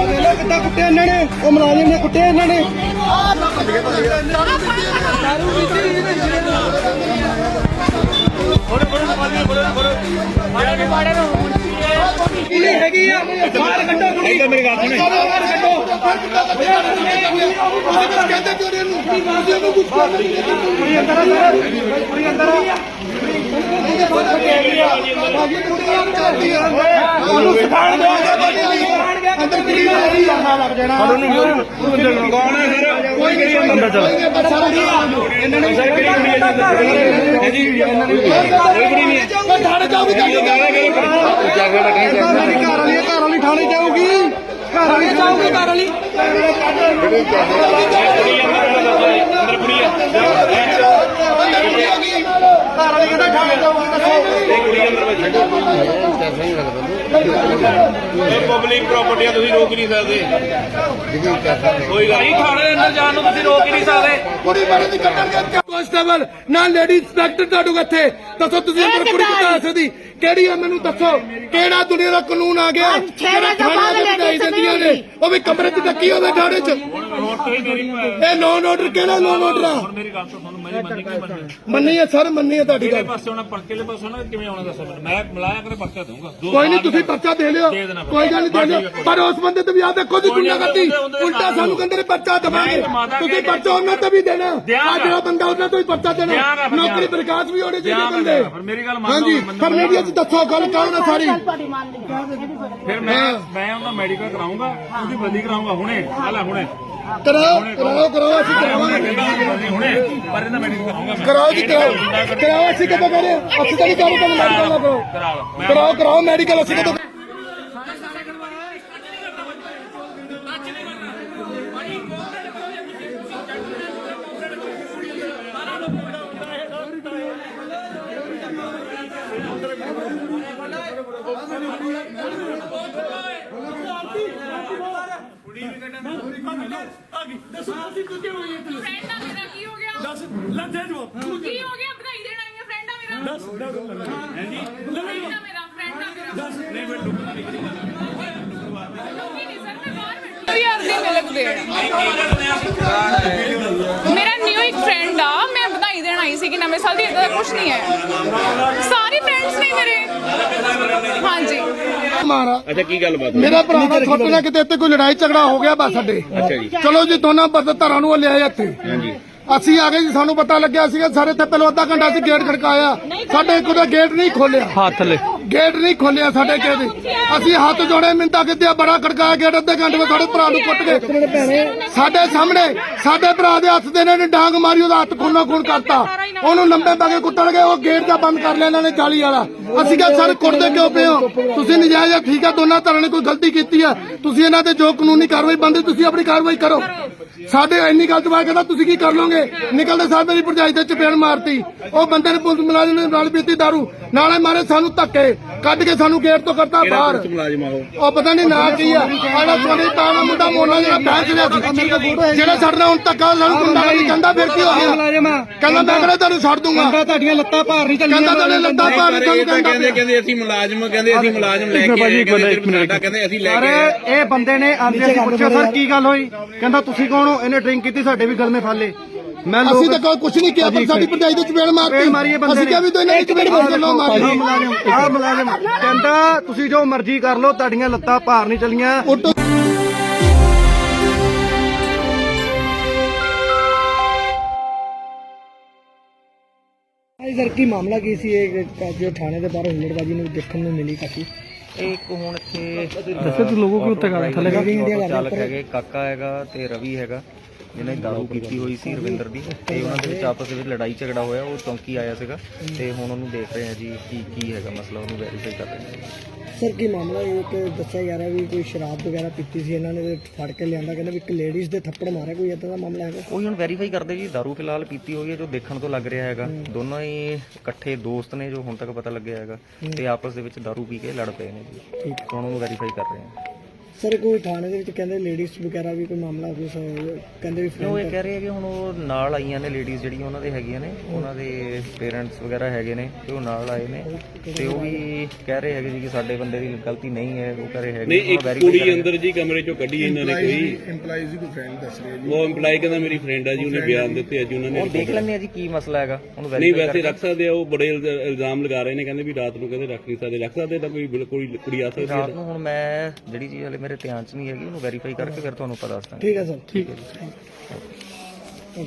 ਵੇਲੇ ਕਿੱਦਾਂ ਕੁੱਟੇ ਇਹਨਾਂ ਨੇ ਉਹ ਮੁਲਾਜ਼ਮ ਨੇ ਕੁੱਟੇ ਇਹਨਾਂ ਨੇ ਇਹ ਹੈਗੀ ਆ ਬਾਹਰ ਕੱਢੋ ਕੁੜੀ ਇੱਧਰ ਮੇਰੀ ਗੱਲ ਸੁਣੇ ਬਾਹਰ ਕੱਢੋ ਕਹਿੰਦੇ ਚੋਰੇ ਨੂੰ ਮਾਰਦੇ ਨੂੰ ਕੁਝ ਕੁੜੀ ਅੰਦਰ ਆ ਕੁੜੀ ਅੰਦਰ ਆ ਉਹਨੂੰ ਸਿਖਾਣ ਦਿਓ ਅੰਦਰ ਕੁੜੀ ਆ ਰਹੀ ਲੱਗ ਜਾਣਾ ਕੌਣ ਹੈ ਫਿਰ ਕੋਈ ਨਹੀਂ ਅੰਦਰ ਚਲ ਇਹਨਾਂ ਨੇ ਸਰ ਕਿਹੜੀ ਕੁੜੀ ਹੈ ਜੀ ਇਹਨਾਂ ਨੇ ਕੋਈ ਕੁੜੀ ਨਹੀਂ। ਹੈ ਥਾਣੇ ਜਾਊਗੀ ਤੁਹਾਡੀ ਮੇਰੀ ਘਰ ਵਾਲੀ ਹੈ, ਘਰ ਵਾਲੀ ਥਾਣੇ ਜਾਊਗੀ ਘਰ ਵਾਲੀ ਜਾਊਗੀ ਘਰ ਵਾਲੀ ਘਰ ਵਾਲੀ ਕਹਿੰਦਾ ਥਾਣੇ ਜਾਊਗੀ ਦੱਸੋ ਇਹ ਪਬਲਿਕ ਪ੍ਰਾਪਰਟੀ ਆ ਤੁਸੀਂ ਰੋਕ ਨਹੀਂ ਸਕਦੇ। ਕੋਈ ਗੱਲ ਨਹੀਂ। ਥਾਣੇ ਦੇ ਅੰਦਰ ਜਾਣ ਨੂੰ ਤੁਸੀਂ ਰੋਕ ਹੀ ਨਹੀਂ ਸਕਦੇ। ਕੁੜੀ ਬਾਰੇ ਦੀ ਕੱਟਣ ਕਾਂਸਟੇਬਲ ਨਾ ਲੇਡੀ ਇੰਸਪੈਕਟਰ ਤੁਹਾਡੇ ਕੋਲ ਇੱਥੇ। ਦੱਸੋ ਤੁਸੀਂ ਅੰਦਰ ਕੁੜੀ ਕਿੱਦਾਂ ਆ ਸਕਦੀ? ਕਿਹੜੀ ਆ ਮੈਨੂੰ ਦੱਸੋ? ਕਿਹੜਾ ਦੁਨੀਆ ਦਾ ਕਾਨੂੰਨ ਆ ਗਿਆ? ਜਿਹੜਾ ਥਾਣੇ ਦੇ ਵਧਾਈ ਦਿੰਦੀਆਂ ਨੇ? ਉਹ ਵੀ ਕਮਰੇ 'ਚ ਡੱਕੀ ਹੋਵੇ ਥਾਣੇ 'ਚ। ਇਹ ਨੌਨ ਆਰਡਰ ਕਿਹੜਾ ਨੌਨ ਆਰਡਰ ਆ ਮੇਰੀ ਮੰਨੀ ਕੀ ਮੰਨੀ? ਮੰਨੀ ਹੈ ਸਰ ਮੰਨੀ ਹੈ ਤੁਹਾਡੀ ਕਿਹੜੇ ਗੱਲ। ਪਾਸੇ ਆਉਣਾ ਪਰਕੇ ਦੇ ਪਾਸੇ ਆਉਣਾ ਕਿਵੇਂ ਆਉਣਾ ਦੱਸੋ ਮੈਨੂੰ। ਮੈਂ ਮਿਲਾਇਆ ਕਰੇ ਪਰਚਾ ਦਊਂਗਾ। ਦੋ ਕੋਈ ਨਹੀਂ ਤੁਸੀਂ ਪਰਚਾ ਦੇ ਲਿਓ। ਦੇ ਦੇਣਾ ਫਿਰ। ਕੋਈ ਗੱਲ ਨਹੀਂ ਦੇ ਲਿਓ। ਪਰ ਉਸ ਬੰਦੇ ਤੇ ਵੀ ਆ ਦੇਖੋ ਉਹਦੇ- ਉਹਦੇ ਉਲਟਾ ਸਾਨੂੰ ਕਹਿੰਦੇ ਨੇ ਪਰਚਾ ਦਵਾਂਗੇ। ਤੁਸੀਂ ਪਰਚਾ ਉਹਨਾਂ ਤੇ ਵੀ ਦੇਣਾ। ਆ। ਜਿਹੜਾ ਬੰਦਾ ਉਹਨਾਂ ਤੋਂ ਹੀ ਪਰਚਾ ਦੇਣਾ। ਨੌਕਰੀ। ਬਰਖਾਸਤ ਵੀ ਹੋਣੇ ਚਾਹੀਦੇ ਬੰਦੇ। ਮੇਰੀ ਗੱਲ ਮੰਨ ਲਓ, ਹਾਂਜੀ ਪਰ ਮੀਡੀਆ 'ਚ ਦੱਸੋ ਗੱਲ ਕੌਣ ਸਾਰੀ? ਫਿਰ ਮੈਂ ਮੈਂ ਉਹਦਾ ਮੈਡੀਕਲ ਕਰਾਉਂਗਾ ਉਹਦੀ ਬਦਲੀ ਕਰਾਉਂਗਾ ਹੁਣੇ। ਹਾਲਾ ਹੁਣੇ। ਕਰਾਓ ਕਰਾਓ ਕਰਾਓ ਅਸੀਂ ਕਰਾਵਾਂਗੇ ਕਰਾਓ ਜੀ ਕਰਾਓ ਕਰਾਓ ਅਸੀਂ ਕਦੋਂ ਕਰੇ ਅਸੀਂ ਤਾਂ ਨਹੀਂ ਕਰਾਓ ਕਰਾਓ ਮੈਡੀਕਲ ਨਾ ਕਰੋ ਕਰਾ ਲਓ ਮੈਂ ਕਰਾਓ ਕਰਾਓ ਮੈਡੀਕਲ ਅਸੀਂ ਕਦੋਂ ਫਰੈਂਡ ਆ ਮੇਰਾ ਕੀ ਹੋ ਗਿਆ? ਦੱਸ ਲੱਜੇ ਜੋ ਕੀ ਹੋ ਗਿਆ? ਵਧਾਈ ਦੇਣ ਆਈ ਹੈ ਫਰੈਂਡ ਆ ਮੇਰਾ। ਦੱਸ ਹੈ। ਜੀ? ਫਰੈਂਡ ਆ ਮੇਰਾ ਫਰੈਂਡ ਆ ਮੇਰਾ। ਦੱਸ। ਨਹੀਂ ਮੈਂ ਲੁਕੀ ਨਹੀਂ। ਸਰ ਮੈਂ ਬਾਹਰ ਬੈਠੀ ਯਾਰ ਨਹੀਂ ਮਿਲਕ ਦੇ ਮੇਰਾ ਨਿਊ ਇੱਕ ਫਰੈਂਡ ਆ। ਮੈਂ ਵਧਾਈ ਦੇਣ ਆਈ ਸੀ ਕਿ ਨਵੇਂ ਸਾਲ ਦੀ ਇਦਾਂ ਦਾ ਕੁਝ ਨਹੀਂ ਹੈ। ਸਾਰੇ ਫਰੈਂਡਸ ਨੇ ਮੇਰੇ ਹਾਂਜੀ। ਮਾਰਾ। ਅੱਛਾ ਕੀ ਗੱਲਬਾਤ ਮੇਰਾ ਭਰਾ ਦਾ ਛੋਟੇ ਨਾਲ ਕਿਤੇ ਇੱਥੇ ਕੋਈ ਲੜਾਈ ਝਗੜਾ ਹੋ ਗਿਆ ਬਸ ਸਾਡੇ। ਅੱਛਾ ਜੀ। ਚਲੋ ਜੀ ਦੋਨਾਂ ਬਰਦ ਧਰਾਂ ਨੂੰ ਲਿਆਏ ਇੱਥੇ। ਹਾਂਜੀ। ਅਸੀਂ ਆ ਗਏ ਜੀ ਸਾਨੂੰ ਪਤਾ ਲੱਗਿਆ ਸੀਗਾ ਸਾਰੇ ਇੱਥੇ ਪਹਿਲਾਂ ਅੱਧਾ ਘੰਟਾ ਅਸੀਂ ਗੇਟ ਖੜਕਾਇਆ। ਸਾਡੇ ਗੇਟ ਨਹੀਂ ਖੋਲਿਆ। ਹੱਥ ਲੈ। ਗੇਟ ਨਹੀਂ ਖੋਲਿਆ ਸਾਡੇ ਗੇਟ ਅਸੀਂ ਹੱਥ ਜੋੜੇ ਮਿੰਤਾ ਕਿਤੇ ਬੜਾ ਖੜਕਾਇਆ ਗੇਟ ਅੱਧੇ ਘੰਟੇ ਵਿੱਚ ਸਾਡੇ ਭਰਾ ਨੂੰ ਕੁੱਟ ਗਏ ਸਾਡੇ ਸਾਹਮਣੇ ਸਾਡੇ ਭਰਾ ਦੇ ਹੱਥ ਦੇ ਨੇ ਡਾਂਗ ਮਾਰੀ ਉਹਦਾ ਹੱਥ ਖੂਨੋ ਖੂਨ ਕਰਤਾ। ਉਹਨੂੰ ਲੰਬੇ ਪਾ ਕੇ ਕੁੱਟਣਗੇ, ਉਹ ਗੇਟ ਦਾ ਬੰਦ ਕਰ ਲਿਆ ਇਹਨਾਂ ਨੇ ਜਾਲੀ ਵਾਲਾ। ਅਸੀਂ ਕਿਹਾ, ਸਰ, ਕੁੱਟਦੇ ਕਿਉਂ ਪਏ ਹੋ? ਤੁਸੀਂ ਨਜਾਇਜ਼ ਠੀਕ ਆ, ਦੋਨਾਂ ਧਰਾਂ ਨੇ ਕੋਈ ਗਲਤੀ ਕੀਤੀ ਹੈ ਤੁਸੀਂ ਇਹਨਾਂ ਤੇ ਜੋ ਕਾਨੂੰਨੀ ਕਾਰਵਾਈ, ਬੰਦੇ ਤੁਸੀਂ ਆਪਣੀ ਕਾਰਵਾਈ ਕਰੋ। ਸਾਡੇ ਇੰਨੀ ਗੱਲ ਤੋਂ ਬਾਅਦ ਕਹਿੰਦਾ ਤੁਸੀਂ ਕੀ ਕਰ ਲੋਗੇ? ਨਿਕਲਦੇ ਸਾਰ ਮੇਰੀ ਭਰਜਾਈ ਤੇ ਚਪੇੜ ਮਾਰਤੀ। ਉਹ ਬੰਦੇ ਨੇ ਪੁਲਿਸ ਮੁਲਾਜ਼ਮ ਨੇ ਨਾਲ ਪੀਤੀ ਦਾਰੂ। ਨਾਲੇ ਮਾਰੇ ਸਾਨੂੰ ਧੱਕੇ। ਕੱਢ ਕੇ ਸਾਨੂੰ ਗੇਟ ਤੋਂ ਕੱਢਤਾ ਬਾਹਰ। ਉਹ? ਪਤਾ ਨਹੀਂ ਨਾਂ ਕੀ ਆ। ਆੜਾ ਸੋਨੀ ਪਾਣਾ ਮੁੰਡਾ ਮੋਨਾ ਜਿਹੜਾ ਬੈਂਕ ਲਿਆ ਸੀ। ਜਿਹੜਾ ਸਾਡੇ ਨਾਲ ਹੁਣ ਧੱਕਾ ਸਾਨੂੰ ਗੁੰਡਾ ਨਹੀਂ। ਕਹਿੰਦਾ ਫਿਰ ਕੀ ਹੋ ਗਿਆ? ਕਹਿੰਦਾ ਮੈਂ ਕਿਹੜਾ ਤੁਹਾਨੂੰ ਛੱਡ ਦੂੰਗਾ? ਕਹਿੰਦਾ ਤੁਹਾਡੀਆਂ ਲੱਤਾਂ ਭਾਰ ਨਹੀਂ ਚੱਲੀਆਂ। ਕਹਿੰਦਾ ਤੁਹਾਡੇ ਲੱਤਾਂ ਭਾਰ ਨਹੀਂ ਚੱਲੀਆਂ ਕਹਿੰਦੇ ਕਹਿੰਦਾ ਅਸੀਂ ਮੁਲਾਜ਼ਮ ਕਹਿੰਦੇ ਅਸੀਂ ਮੁਲਾਜ਼ਮ ਲੈ ਕੇ ਆਏ ਕਹਿੰਦੇ ਅਸੀਂ ਲੈ ਕੇ ਇਹ ਬੰਦੇ ਨੇ ਆਂਦੇ ਪੁੱਛਿਆ ਸਰ ਕੀ ਗੱਲ ਹੋਈ? ਕਹਿੰਦਾ ਤੁਸੀਂ ਕੌਣ ਹੋ ਇਹਨੇ ਡਰਿੰਕ ਕੀਤੀ ਸਾਡੇ ਵੀ ਗਲ ਮੇ ਫਾਲੇ। ਮੈਂ ਅਸੀਂ ਲੋਕ ਤਾਂ ਕੋਈ ਕੁਝ ਨਹੀਂ ਕਿਹਾ ਪਰ ਸਾਡੀ ਭਰਜਾਈ ਦੇ ਚਪੇੜ ਮਾਰਤੀ। ਚਪੇੜ ਮਾਰੀ ਇਹ ਬੰਦੇ ਅਸੀਂ ਕਿਹਾ ਵੀ ਤੂੰ ਇਹਨਾਂ ਦੀ ਚਪੇੜ ਮਾਰ ਲੋ ਆਹ ਮਾਰੀ। ਮੁਲਾਜ਼ਮ ਆਹ ਮੁਲਾਜ਼ਮ। ਕਹਿੰਦਾ ਤੁਸੀਂ ਜੋ ਮਰਜ਼ੀ ਕਰ ਲਓ ਤੁਹਾਡੀਆਂ ਲੱਤਾਂ ਭਾਰ ਨਹੀਂ ਚੱਲੀਆਂ। ਉੱਟੋ ਹਾਂਜੀ ਸਰ ਕੀ ਮਾਮਲਾ ਕੀ ਸੀ? ਇਹ ਜੋ ਥਾਣੇ ਦੇ ਬਾਹਰ ਹੁੱਲੜਬਾਜੀ ਨੂੰ ਦੇਖਣ ਨੂੰ ਮਿਲੀ ਕਾਫੀ। ਇਹ ਇੱਕ ਹੁਣ ਇੱਥੇ ਦੱਸੋ ਤੂੰ ਲੋਗੋ ਕਿਉਂ ਉੱਤੇ ਕਰ ਥੱਲੇ ਚਾਲਕ ਹੈਗੇ ਕਾਕਾ ਹੈਗਾ ਤੇ ਰਵੀ ਹੈਗਾ। ਜਿਹਨੇ ਦਾਰੂ ਪੀਤੀ ਹੋਈ ਸੀ ਰਵਿੰਦਰ ਦੀ ਤੇ ਉਹਨਾਂ ਦੇ ਵਿੱਚ ਆਪਸ ਦੇ ਵਿੱਚ ਲੜਾਈ ਝਗੜਾ ਹੋਇਆ ਉਹ ਚੌਂਕੀ ਆਇਆ ਸੀਗਾ ਤੇ ਹੁਣ ਉਹਨੂੰ ਦੇਖ ਰਹੇ ਆ ਜੀ ਕੀ ਕੀ ਹੈਗਾ ਮਸਲਾ ਉਹਨੂੰ ਵੈਰੀਫਾਈ ਕਰ ਰਹੇ ਆ ਸਰ ਕੀ ਮਾਮਲਾ ਇਹ ਕਿ ਦੱਸਿਆ ਜਾ ਰਿਹਾ ਵੀ ਕੋਈ ਸ਼ਰਾਬ ਵਗੈਰਾ ਪੀਤੀ ਸੀ ਇਹਨਾਂ ਨੇ ਤੇ ਫੜ ਕੇ ਲਿਆਂਦਾ ਕਹਿੰਦੇ ਵੀ ਇੱਕ ਲੇਡੀਜ਼ ਦੇ ਥੱਪੜ ਮਾਰਿਆ ਕੋਈ ਇਦਾਂ ਦਾ ਮਾਮਲਾ ਹੈਗਾ? ਉਹੀ ਹੁਣ ਵੈਰੀਫਾਈ ਕਰਦੇ ਜੀ ਦਾਰੂ ਫਿਲਹਾਲ ਪੀਤੀ ਹੋਈ ਹੈ ਜੋ ਦੇਖਣ ਤੋਂ ਲੱਗ ਰਿਹਾ ਹੈਗਾ। ਦੋਨੋਂ ਹੀ ਇਕੱਠੇ ਦੋਸਤ ਨੇ ਜੋ ਹੁਣ ਤੱਕ ਪਤਾ ਲੱਗਿਆ ਹੈਗਾ ਤੇ ਆਪਸ ਦੇ ਵਿੱਚ ਦਾਰੂ ਪੀ ਕੇ ਲੜ ਪਏ ਨੇ ਜੀ। ਹੁਣ ਉਹਨੂੰ ਵੈਰੀਫਾਈ ਕਰ ਰਹੇ ਆ ਸਰ ਕੋਈ ਥਾਣੇ ਦੇ ਵਿੱਚ ਕਹਿੰਦੇ ਲੇਡੀਜ਼ ਵਗੈਰਾ ਵੀ ਕੋਈ ਮਾਮਲਾ ਸ- ਕਹਿੰਦੇ ਵੀ ਉਹ ਇਹ ਕਹਿ ਰਹੇ ਆ ਕਿ ਹੁਣ ਉਹ ਨਾਲ ਆਈਆਂ ਨੇ ਲੇਡੀਜ਼ ਜਿਹੜੀਆਂ ਉਹਨਾਂ ਦੇ ਹੈਗੀਆਂ ਨੇ। ਉਹਨਾਂ ਦੇ ਪੇਰੈਂਟਸ ਵਗੈਰਾ ਹੈਗੇ ਨੇ ਤੇ ਉਹ ਨਾਲ ਆਏ ਨੇ। ਤੇ ਉਹ ਵੀ ਕਹਿ ਰਹੇ ਹੈਗੇ ਜੀ ਕਿ ਸਾਡੇ ਬੰਦੇ ਦੀ ਗਲਤੀ ਨਹੀਂ ਹੈ ਉਹ ਕਹਿ ਰਹੇ ਹੈਗੇ ਨਹੀਂ ਇੱਕ ਕੁੜੀ। ਅੰਦਰ ਜੀ ਕਮਰੇ ਚੋਂ ਕੱਢੀ ਇਹਨਾਂ ਨੇ ਕੋਈ। ਇੰਪਲਾਈਜ਼ ਦੀ ਕੋਈ ਫਰੈਂਡ ਦੱਸ ਰਿਹਾ ਉਹ EMPLOYE ਕਹਿੰਦਾ ਮੇਰੀ ਫਰੈਂਡ ਆ ਜੀ ਉਹਨੇ ਬਿਆਨ ਦਿੱਤੇ ਅੱਜ ਉਹਨਾਂ ਨੇ। ਉਹ ਦੇਖ ਲੈਂਦੇ ਆ ਜੀ ਕੀ ਮਸਲਾ ਹੈਗਾ ਉਹਨੂੰ ਨਹੀਂ ਵੈਸੇ ਰੱਖ ਸਕਦੇ ਆ ਉਹ ਬੜੇ ਇਲਜ਼ਾ- ਇਲਜ਼ਾਮ ਲਗਾ ਰਹੇ ਨੇ ਕਹਿੰਦੇ ਵੀ ਰਾਤ ਨੂੰ ਕਹਿੰਦੇ ਰੱਖ ਨਹੀਂ ਸਕਦੇ। ਰੱਖ ਸਕਦੇ ਤਾਂ ਕੋਈ ਬਿਲਕੁਲ ਕੁੜੀ ਆ ਸਕਦੀ ਹੈ ਰਾਤ ਨੂੰ ਹੁਣ ਮੈਂ ਜਿਹੜੀ ਚੀਜ਼ ਹਲੇ ਮੇਰੇ ਧਿਆਨ 'ਚ ਨਹੀਂ ਹੈਗੀ ਉਹਨੂੰ ਵੈਰੀਫਾਈ ਕਰਕੇ ਫਿਰ ਤੁਹਾਨੂੰ ਪਤਾ ਦੱਸਦਾ ਠੀਕ ਹੈ ਸਰ ਠੀਕ ਹੈ।